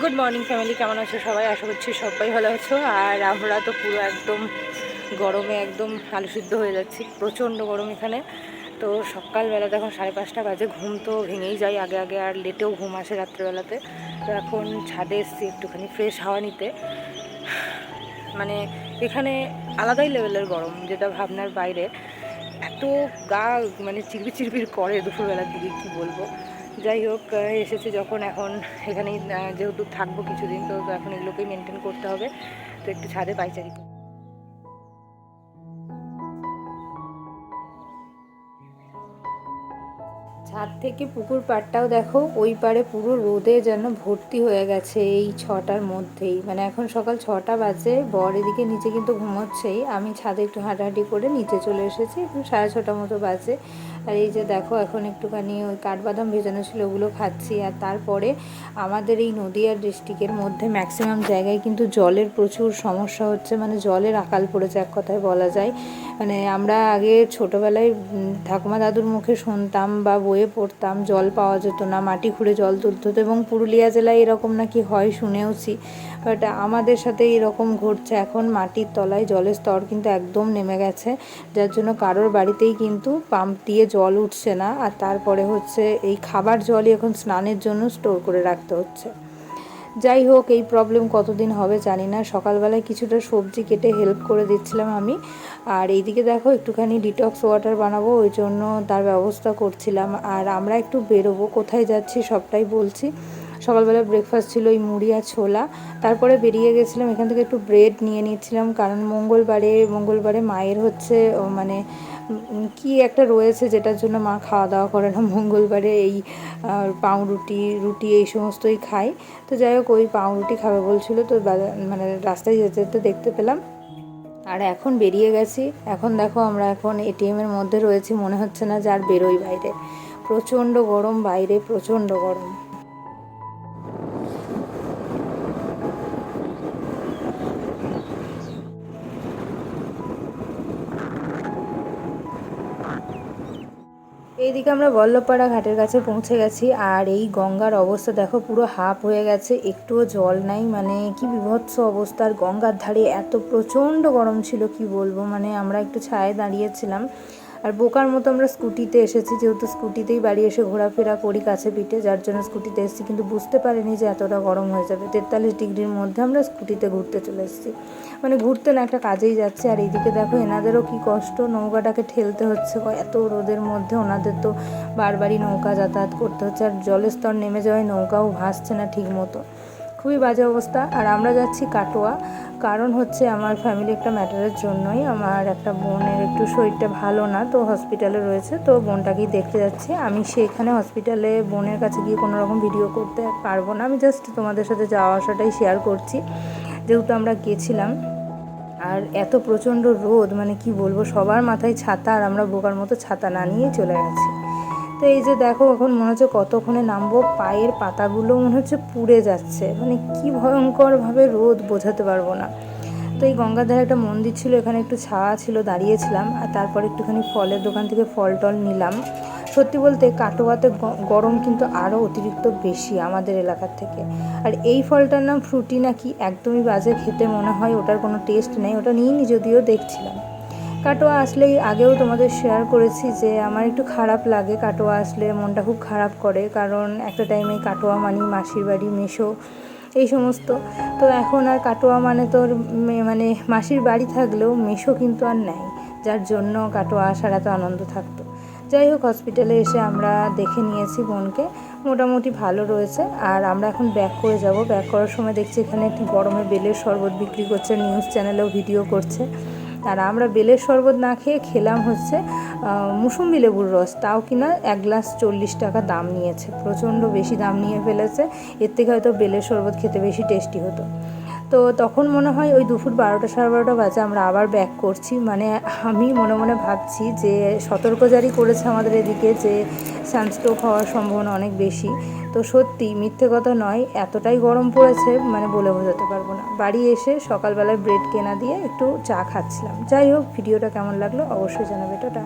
Good morning family কেমন আছো সবাই? আশা করছি সবাই ভালো আছো। আর আমরা তো পুরো একদম গরমে একদম আলু সিদ্ধ হয়ে যাচ্ছি। প্রচণ্ড গরম এখানে। তো সকালবেলা এখন সাড়ে পাঁচটা বাজে, ঘুম তো ভেঙেই যায়। আগে আগে আর লেটেও ঘুম আসে রাত্রেবেলাতে। তো এখন ছাদে এসছি একটুখানি ফ্রেশ হাওয়া নিতে। মানে এখানে আলাদাই লেভেলের গরম, যেটা ভাবনার বাইরে। এত গা মানে চিরবির চিরবির করে দুপুরবেলার দিকে, কি বলব? যাই হোক এসেছি যখন এখন এখানেই যেহেতু থাকব কিছুদিন, তো এখন এগুলোকেই মেনটেন করতে হবে। তো একটু ছাদে পাইচারি। ছাদ থেকে পুকুর পাড়টাও দেখো, ওই পারে পুরো রোদে যেন ভর্তি হয়ে গেছে এই ছটার মধ্যেই। মানে এখন সকাল ছটা বাজে, বর এদিকে নিচে কিন্তু ঘুমোচ্ছেই। আমি ছাদে একটু হাঁটাহাঁটি করে নিচে চলে এসেছি সাড়ে ছটা মতো বাজে। আর এই যে দেখো, এখন একটুখানি ওই কাঠবাদাম ভেজানো ছিল, ওগুলো খাচ্ছি। আর তারপরে আমাদের এই নদিয়ার ডিস্ট্রিক্টের মধ্যে ম্যাক্সিমাম জায়গায় কিন্তু জলের প্রচুর সমস্যা হচ্ছে। মানে জলের আকাল পড়েছে এক কথায় বলা যায়। মানে আমরা আগে ছোটোবেলায় ঠাকুমা দাদুর মুখে শুনতাম বা বইয়ে পড়তাম, জল পাওয়া যেত না, মাটি খুঁড়ে জল তুলতে হতো এবং পুরুলিয়া জেলায় এরকম নাকি হয় শুনেওছি। বাট আমাদের সাথে এরকম ঘটছে। এখন মাটির তলায় জলের স্তর কিন্তু একদম নেমে গেছে, যার জন্য কারোর বাড়িতেই কিন্তু পাম্প দিয়ে জল উঠছে না আর তারপরে হচ্ছে এই খাবার জলই এখন স্নানের জন্য স্টোর করে রাখতে হচ্ছে। যাই হোক, এই প্রবলেম কতদিন হবে জানি না। সকালবেলায় কিছুটা সবজি কেটে হেল্প করে দিচ্ছিলাম আমি। আর এইদিকে দেখো, একটুখানি ডিটক্স ওয়াটার বানাবো, ওই জন্য তার ব্যবস্থা করছিলাম। আর আমরা একটু বেরোবো, কোথায় যাচ্ছি সবটাই বলছি। সকালবেলা ব্রেকফাস্ট ছিল ওই মুড়ি আর ছোলা। তারপরে বেরিয়ে গেছিলাম, এখান থেকে একটু ব্রেড নিয়ে নিচ্ছিলাম। কারণ মঙ্গলবারে মঙ্গলবারে মায়ের হচ্ছে মানে কি একটা রয়েছে যেটার জন্য মা খাওয়া দাওয়া করে না? মঙ্গলবারে এই পাউরুটি, রুটি এই সমস্তই খায়। তো যাই হোক, ওই পাউরুটি খাবে বলছিল। তো মানে রাস্তায় যেতে যেতে দেখতে পেলাম। আর এখন বেরিয়ে গেছি। এখন দেখো আমরা এখন এটিএমের মধ্যে রয়েছি। মনে হচ্ছে না যে আর বেরোই বাইরে। প্রচণ্ড গরম বাইরে, প্রচণ্ড গরম। এইদিকে আমরা বল্লভপাড়া ঘাটের কাছে পৌঁছে গেছি, আর এই গঙ্গার অবস্থা দেখো পুরো হাফ হয়ে গেছে, একটুও জল নাই মানে কি বিভৎস অবস্থার গঙ্গার ধারে এত প্রচণ্ড গরম ছিল, কি বলব মানে আমরা একটু ছায়ে দাঁড়িয়েছিলাম। আর বোকার মতো আমরা স্কুটিতে এসেছি, যেহেতু স্কুটিতেই বাড়ি এসে ঘোরাফেরা করি কাছে পিঠে, যার জন্য স্কুটিতে এসেছি, কিন্তু বুঝতে পারিনি যে এতটা গরম হয়ে যাবে। তেতাল্লিশ ডিগ্রির মধ্যে আমরা স্কুটিতে ঘুরতে চলে এসেছি। মানে ঘুরতে না, একটা কাজেই যাচ্ছে। আর এইদিকে দেখো, এনাদেরও কি কষ্ট, নৌকাটাকে ঠেলতে হচ্ছে এত রোদের মধ্যে ওনাদের তো বারবারই নৌকা যাতায়াত করতে হচ্ছে। আর জলের স্তর নেমে যাওয়ায় নৌকাও ভাসছে না ঠিক মতো খুবই বাজে অবস্থা। আর আমরা যাচ্ছি কাটোয়া। কারণ হচ্ছে আমার ফ্যামিলি একটা ম্যাটারের জন্যই। আমার একটা বোনের একটু শরীরটা ভালো না, তো হসপিটালে রয়েছে। তো বোনটাকেই দেখতে যাচ্ছি। আমি সেখানে হসপিটালে বোনের কাছে গিয়ে কোনো রকম ভিডিও করতে পারব না। আমি জাস্ট তোমাদের সাথে যাওয়া আসাটাই শেয়ার করছি। যেহেতু আমরা গেছিলাম। আর এত প্রচণ্ড রোদ মানে কি বলব, সবার মাথায় ছাতা। আর আমরা বোকার মতো ছাতা না নিয়ে চলে গেছি। তো এই যে দেখো এখন মনে হচ্ছে কতক্ষণে নামবো, পায়ের পাতাগুলো মনে হচ্ছে পুড়ে যাচ্ছে। মানে কি ভয়ঙ্করভাবে রোদ বোঝাতে পারব না। তো এই গঙ্গার ধারে একটা মন্দির ছিল, এখানে একটু ছায়া ছিল, দাঁড়িয়েছিলাম, আর তারপর একটুখানি ফলের দোকান থেকে ফল টল নিলাম। সত্যি বলতে কাটোয়াতে গরম কিন্তু আরও অতিরিক্ত বেশি আমাদের এলাকার থেকে। আর এই ফলটার নাম ফ্রুটি নাকি একদমই বাজে, খেতে মনে হয় ওটার কোনো টেস্ট নেই, ওটা নিইনি যদিও দেখছিলাম। কাটোয়া আসলেই আগেও তোমাদের শেয়ার করেছি যে আমার একটু খারাপ লাগে কাটোয়া আসলে মনটা খুব খারাপ করে, কারণ একটা টাইমে কাটোয়া মানি মাসির বাড়ি মেশো এই সমস্ত। তো এখন আর কাটোয়া মানে তোর মানে মাসির বাড়ি থাকলেও মেশো কিন্তু আর নেয় যার জন্য কাটোয়া আসার এত আনন্দ থাকতো। যাই হোক হসপিটালে এসে আমরা দেখে নিয়েছি বোনকে, মোটামুটি ভালো রয়েছে। আর আমরা এখন ব্যাক করে যাব। ব্যাক করার সময় দেখছি এখানে একটি গরমে বেলের শরবত বিক্রি করছে নিউজ চ্যানেলেও ভিডিও করছে। আর আমরা বেলের শরবত না খেয়ে খেলাম হচ্ছে মুসুম্বি লেবুর রস। তাও কিনা এক গ্লাস চল্লিশ টাকা দাম নিয়েছে, প্রচণ্ড বেশি দাম নিয়ে ফেলেছে। এর থেকে হয়তো বেলের শরবত খেতে বেশি টেস্টি হতো। তো তখন মনে হয় ওই দুপুর বারোটা সাড়ে বারোটা বাজে, আমরা আবার ব্যাক করছি। মানে আমি মনে মনে ভাবছি যে সতর্ক জারি করেছে আমাদের এদিকে যে সানস্ট্রোক হওয়ার সম্ভাবনা অনেক বেশি। তো সত্যি মিথ্যে কথা নয়, এতটাই গরম পড়েছে মানে বলে বোঝাতে পারব না। বাড়ি এসে সকালবেলায় ব্রেড কেনা দিয়ে একটু চা খাচ্ছিলাম। যাই হোক, ভিডিওটা কেমন লাগল অবশ্যই জানাবে, টাটা।